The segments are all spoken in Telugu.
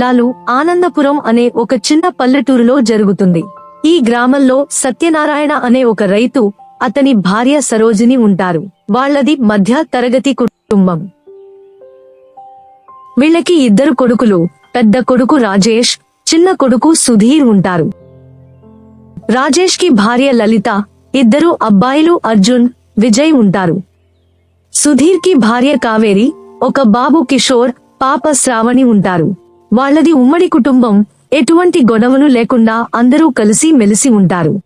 లాలు ఆనందపురం అనే ఒక చిన్న పల్లెటూరులో జరుగుతుంది. ఈ గ్రామంలో సత్యనారాయణ అనే ఒక రైతు అతని భార్య సరోజిని ఉంటారు. వాళ్ళది మధ్య తరగతి కుటుంబం. వీళ్ళకి ఇద్దరు కొడుకులు పెద్ద కొడుకు రాజేష్ చిన్న కొడుకు సుధీర్ ఉంటారు. రాజేష్కి భార్య లలిత ఇద్దరు అబ్బాయిలు అర్జున్ విజయ్ ఉంటారు. సుధీర్కి భార్య కావేరి ఒక బాబు కిషోర్ పాప శ్రావణి ఉంటారు. వాళ్ళది ఉమ్మడి కుటుంబం ఎటువంటి గొడవలు లేకుండా అందరూ కలిసి మెలిసి ఉంటారు.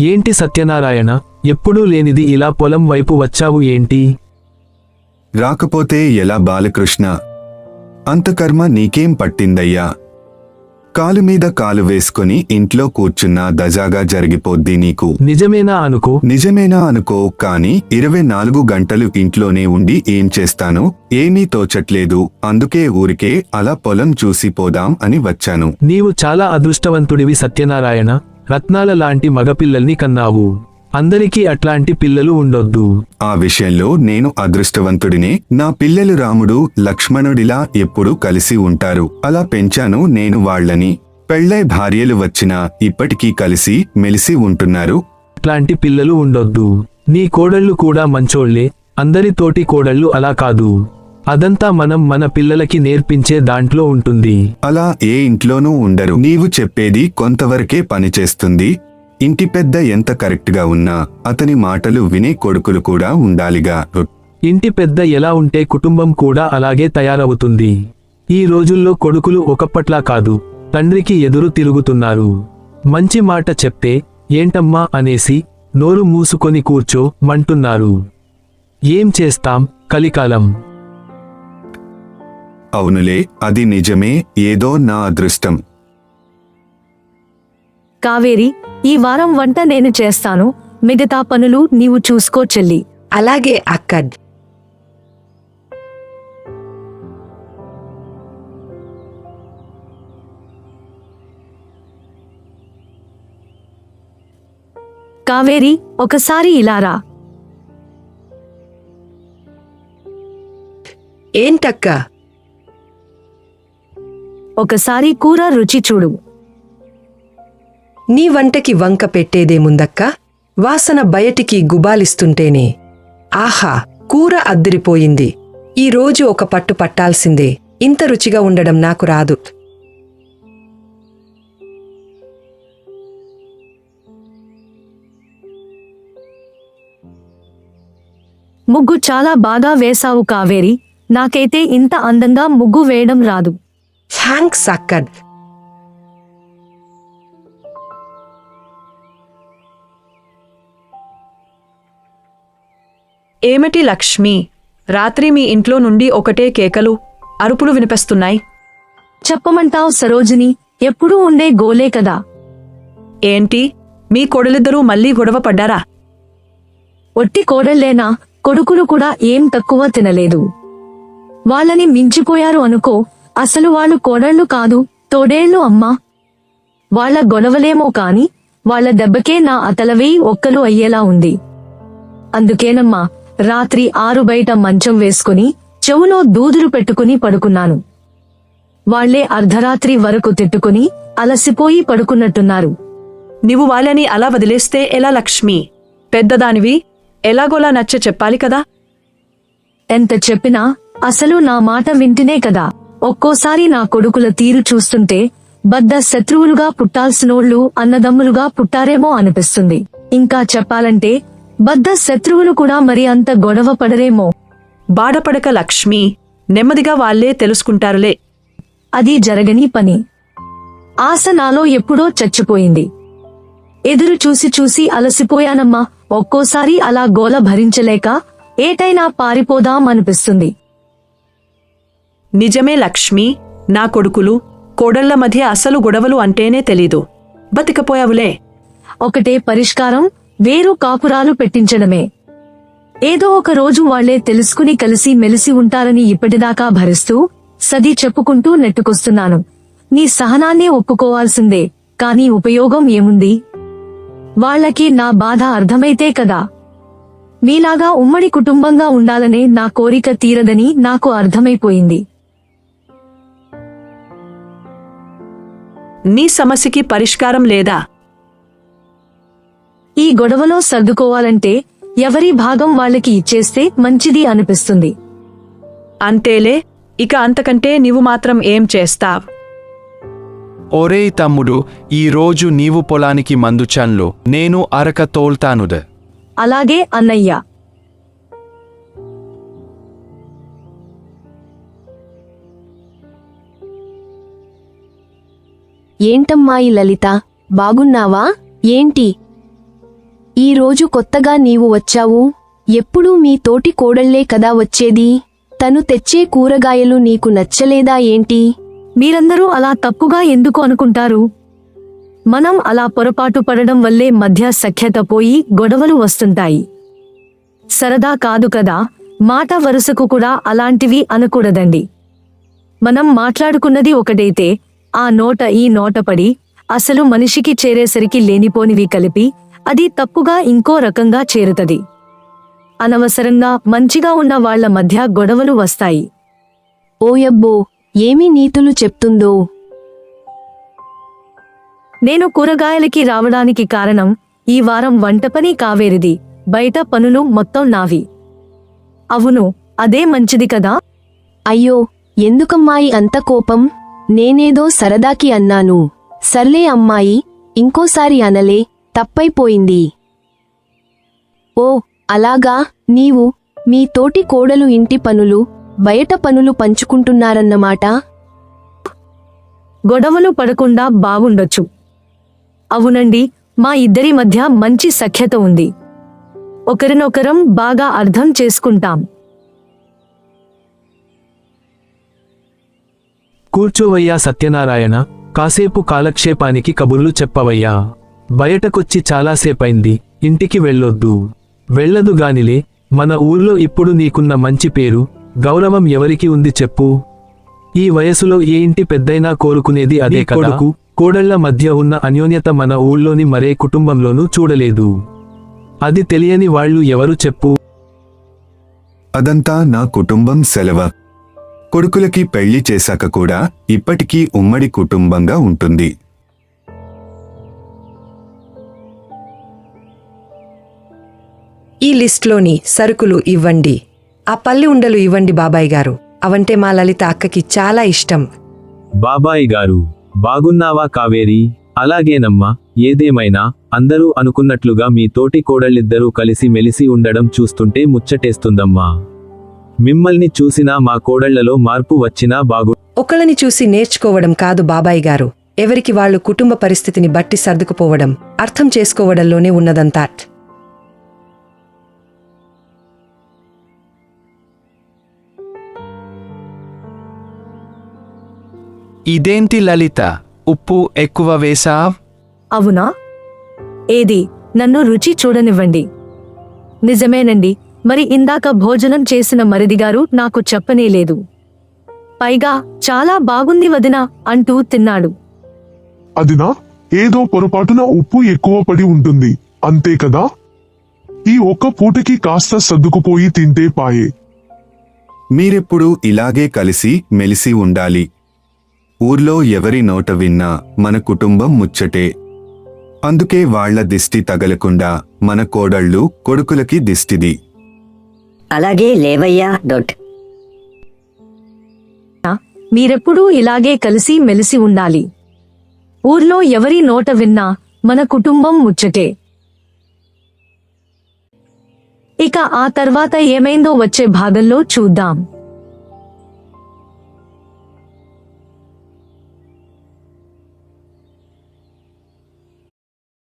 ఏంటి సత్యనారాయణ? ఎప్పుడూ లేనిది ఇలా పొలం వైపు వచ్చావు ఏంటి? రాకపోతే ఎలా బాలకృష్ణ? అంత కర్మ నీకేం పట్టిందయ్యా? కాలు మీద కాలు వేసుకుని ఇంట్లో కూర్చున్నా దజాగా జరిగిపోద్ది నీకు. నిజమేనా అనుకో. నిజమేనా అనుకో కాని ఇరవై నాలుగు గంటలు ఇంట్లోనే ఉండి ఏం చేస్తాను ఏమీ తోచట్లేదు. అందుకే ఊరికే అలా పొలం చూసి పోదాం అని వచ్చాను. నీవు చాలా అదృష్టవంతుడివి సత్యనారాయణ. రత్నాల లాంటి మగపిల్లల్ని కన్నావు. అందరికీ అట్లాంటి పిల్లలు ఉండొద్దు. ఆ విషయంలో నేను అదృష్టవంతుడినే. నా పిల్లలు రాముడు లక్ష్మణుడిలా ఎప్పుడూ కలిసి ఉంటారు. అలా పెంచాను నేను వాళ్ళని. పెళ్ళై భార్యలు వచ్చినా ఇప్పటికీ కలిసి మెలిసి ఉంటున్నారు. అట్లాంటి పిల్లలు ఉండొద్దు. నీ కోడళ్ళు కూడా మంచోళ్ళే అందరితోటి కోడళ్ళు అలా కాదు. అదంతా మనం మన పిల్లలకి నేర్పించే దాంట్లో ఉంటుంది. అలా ఏ ఇంట్లోనూ ఉండరు. నీవు చెప్పేది కొంతవరకే పనిచేస్తుంది. ఇంటి పెద్ద ఎంత కరెక్ట్గా ఉన్నా అతని మాటలు వినే కొడుకులు కూడా ఉండాలిగా. ఇంటి పెద్ద ఎలా ఉంటే కుటుంబం కూడా అలాగే తయారవుతుంది. ఈ రోజుల్లో కొడుకులు ఒకప్పట్లా కాదు తండ్రికి ఎదురు తిరుగుతున్నారు. మంచి మాట చెప్తే ఏంటమ్మా అనేసి నోరు మూసుకొని కూర్చో మంటున్నారు. ఏం చేస్తాం కలికాలం? అవునులే అది నిజమే ఏదో నా అదృష్టం. కావేరి ఈ వారం వంట నేను చేస్తాను. మిగతా పనులు నీవు చూసుకో చెల్లి. అలాగే అక్క కావేరి ఒకసారి ఇలారా ఏంటక్క? ఒకసారి కూర రుచి చూడు. నీ వంటకి వంక పెట్టేదేముందక్క వాసన బయటికి గుబాలిస్తుంటేనే. ఆహా కూర అద్దిరిపోయింది. ఈ రోజు ఒక పట్టు పట్టాల్సిందే. ఇంత రుచిగా ఉండడం నాకు రాదు. ముగ్గు చాలా బాగా వేశావు కావేరి. నాకైతే ఇంత అందంగా ముగ్గు వేయడం రాదు. థ్యాంక్స్ అక్కడ్ ఏమిటి లక్ష్మి? రాత్రి మీ ఇంట్లో నుండి ఒకటే కేకలు అరుపులు వినిపిస్తున్నాయి. చెప్పమంటావు సరోజిని ఎప్పుడూ ఉండే గోలే కదా? ఏంటి? మీ కొడులిద్దరూ మళ్ళీ గొడవ పడ్డారా? ఒట్టి కోడల్లేనా కొడుకులు కూడా ఏం తక్కువ తినలేదు. వాళ్ళని మించిపోయారు అనుకో అసలు వాళ్ళు కోడళ్ళు కాదు తోడేళ్ళు అమ్మా. వాళ్ళ గొడవలేమో కాని వాళ్ళ దెబ్బకే నా అతలవేయి ఒక్కలు అయ్యేలా ఉంది. అందుకేనమ్మా రాత్రి ఆరు బయట మంచం వేసుకుని చెవులో దూదులు పెట్టుకుని పడుకున్నాను. వాళ్ళే అర్ధరాత్రి వరకు తిట్టుకుని అలసిపోయి పడుకున్నట్టున్నారు. నీవు వాళ్ళని అలా వదిలేస్తే ఎలా లక్ష్మి? పెద్దదానివి ఎలాగోలా నచ్చ చెప్పాలి కదా? ఎంత చెప్పినా అసలు నా మాట వింటేనే కదా. ఒక్కోసారి నా కొడుకుల తీరు చూస్తుంటే బద్ద శత్రువులుగా పుట్టాల్సినోళ్ళు అన్నదమ్ములుగా పుట్టారేమో అనిపిస్తుంది. ఇంకా చెప్పాలంటే బద్ద శత్రువులు కూడా మరి అంత గొడవ పడరేమో. బాధపడక లక్ష్మి నెమ్మదిగా వాళ్ళే తెలుసుకుంటారులే. అది జరగని పని. ఆశ నాలో ఎప్పుడో చచ్చిపోయింది. ఎదురు చూసి చూసి అలసిపోయానమ్మా ఒక్కోసారి అలా గోల భరించలేక ఏటైనా పారిపోదాం అనిపిస్తుంది. నిజమే లక్ష్మి నా కొడుకులు కోడళ్ళ మధ్య అసలు గొడవలు అంటేనే తెలీదు. బతికపోయావులే. ఒకటే పరిష్కారం వేరు కాపురాలు పెట్టించడమే. ఏదో ఒక రోజు వాళ్ళే తెలుసుకుని కలిసి మెలిసి ఉంటారని ఇప్పటిదాకా భరిస్తూ సది చెప్పుకుంటూ నెట్టుకొస్తున్నాను. నీ సహనాన్నే ఒప్పుకోవాల్సిందే కాని ఉపయోగం ఏముంది? వాళ్ళకి నా బాధ అర్థమైతే కదా? మీలాగా ఉమ్మడి కుటుంబంగా ఉండాలనే నా కోరిక తీరదని నాకు అర్థమైపోయింది. నీ సమస్యకి పరిష్కారం లేదా? ఈ గొడవలో సర్దుకోవాలంటే ఎవరి భాగం వాళ్ళకి ఇచ్చేస్తే మంచిది అనిపిస్తుంది. అంతేలే ఇక అంతకంటే నీవు మాత్రం ఏం చేస్తావ్? ఒరేయ్ తమ్ముడు ఈ రోజు నీవు పొలానికి మందు చన్లు నేను అరక తోల్తానుద. అలాగే అన్నయ్య. ఏంటమ్మాయి లలిత బాగున్నావా? ఏంటి? ఈరోజు కొత్తగా నీవు వచ్చావు. ఎప్పుడూ మీ తోటి కోడళ్ళే కదా వచ్చేది. తను తెచ్చే కూరగాయలు నీకు నచ్చలేదా ఏంటి? మీరందరూ అలా తప్పుగా ఎందుకు అనుకుంటారు? మనం అలా పొరపాటు పడడం వల్లే మధ్య సఖ్యత పోయి గొడవలు వస్తుంటాయి. సరదా కాదు కదా మాట వరుసకు కూడా అలాంటివి అనకూడదండి. మనం మాట్లాడుకున్నది ఒకటైతే ఆ నోట ఈ నోట పడి అసలు మనిషికి చేరేసరికి లేనిపోనివి కలిపి అది తప్పుగా ఇంకో రకంగా చేరుతది. అనవసరంగా మంచిగా ఉన్న వాళ్ళ మధ్య గొడవలు వస్తాయి. ఓయబ్బో ఏమి నీతులు చెప్తుందో? నేను కూరగాయలకి రావడానికి కారణం ఈ వారం వంట పని కావేరిది బయట పనులు మొత్తం నావి. అవును అదే మంచిది కదా? అయ్యో ఎందుకమ్మాయి అంత కోపం? నేనేదో సరదాకి అన్నాను. సర్లే అమ్మాయి ఇంకోసారి అనలే. తప్పైపోయింది. ఓ అలాగా? నీవు మీ తోటి కోడలు ఇంటి పనులు బయట పనులు పంచుకుంటున్నారన్నమాట? గొడవలు పడకుండా బాగుండొచ్చు అవునండి మా ఇద్దరి మధ్య మంచి సఖ్యత ఉంది. ఒకరినొకరం బాగా అర్థం చేసుకుంటాం. కూర్చోవయ్యా సత్యనారాయణ కాసేపు కాలక్షేపానికి కబుర్లు చెప్పవయ్యా. బయటకొచ్చి చాలాసేపైంది. ఇంటికి వెళ్ళొద్దు. వెళ్ళదు గానిలే మన ఊర్లో ఇప్పుడు నీకున్న మంచి పేరు గౌరవం ఎవరికి ఉంది చెప్పు. ఈ వయసులో ఏ ఇంటి పెద్దైనా కోరుకునేది అదే కొడుకు కోడళ్ళ మధ్య ఉన్న అన్యోన్యత మన ఊళ్ళోని మరే కుటుంబంలోనూ చూడలేదు. అది తెలియని వాళ్ళు ఎవరు చెప్పు? అదంతా నా కుటుంబం సెలవ. కొడుకులకి పెళ్ళి చేశాక కూడా ఇప్పటికీ ఉమ్మడి కుటుంబంగా ఉంటుంది. ఈ లిస్ట్లోని సరుకులు ఇవ్వండి. ఆ పల్లి ఉండలు ఇవ్వండి బాబాయ్ గారు. అవంటే మా లలిత అక్కకి చాలా ఇష్టం. బాబాయ్ గారు బాగున్నావా కావేరి? అలాగేనమ్మా ఏదేమైనా అందరూ అనుకున్నట్లుగా మీ తోటి కోడళ్ళిద్దరూ కలిసి మెలిసి ఉండడం చూస్తుంటే ముచ్చటేస్తుందమ్మా. మిమ్మల్ని చూసినా మా కోడళ్ళలో మార్పు వచ్చినా బాగు ఒకళ్ళని చూసి నేర్చుకోవడం కాదు బాబాయ్ గారు. ఎవరికి వాళ్ళు కుటుంబ పరిస్థితిని బట్టి సర్దుకుపోవడం అర్థం చేసుకోవడంలోనే ఉన్నదంతా. ఇదేంటి లలిత? ఉప్పు ఎక్కువ వేసావ్ అవునా? ఏది? నన్ను రుచి చూడనివ్వండి. నిజమేనండి. మరి ఇందాక భోజనం చేసిన మరిదిగారు నాకు చెప్పనేలేదు. పైగా చాలా బాగుంది వదినా అంటూ తిన్నాడు. అదినా? ఏదో పొరపాటున ఉప్పు ఎక్కువ పడి ఉంటుంది. అంతే కదా? ఈ ఒక్క పూటకి కాస్త సర్దుకుపోయి తింటే పాయే. మీరెప్పుడూ ఇలాగే కలిసి మెలిసి ఉండాలి. ఊర్లో ఎవరి నోట విన్నా మన కుటుంబం ముచ్చటే. అందుకే వాళ్ళ దిష్టి తగలకుండా మన కోడళ్ళు కొడుకులకి దిష్టిది. అలాగే లేవయ్యా డొట్. మీరెప్పుడూ ఇలాగే కలిసి మెలిసి ఉండాలి. ఊర్లో ఎవరి నోట విన్నా మన కుటుంబం ముచ్చటే. ఇక ఆ తర్వాత ఏమైందో వచ్చే భాగంలో చూద్దాం.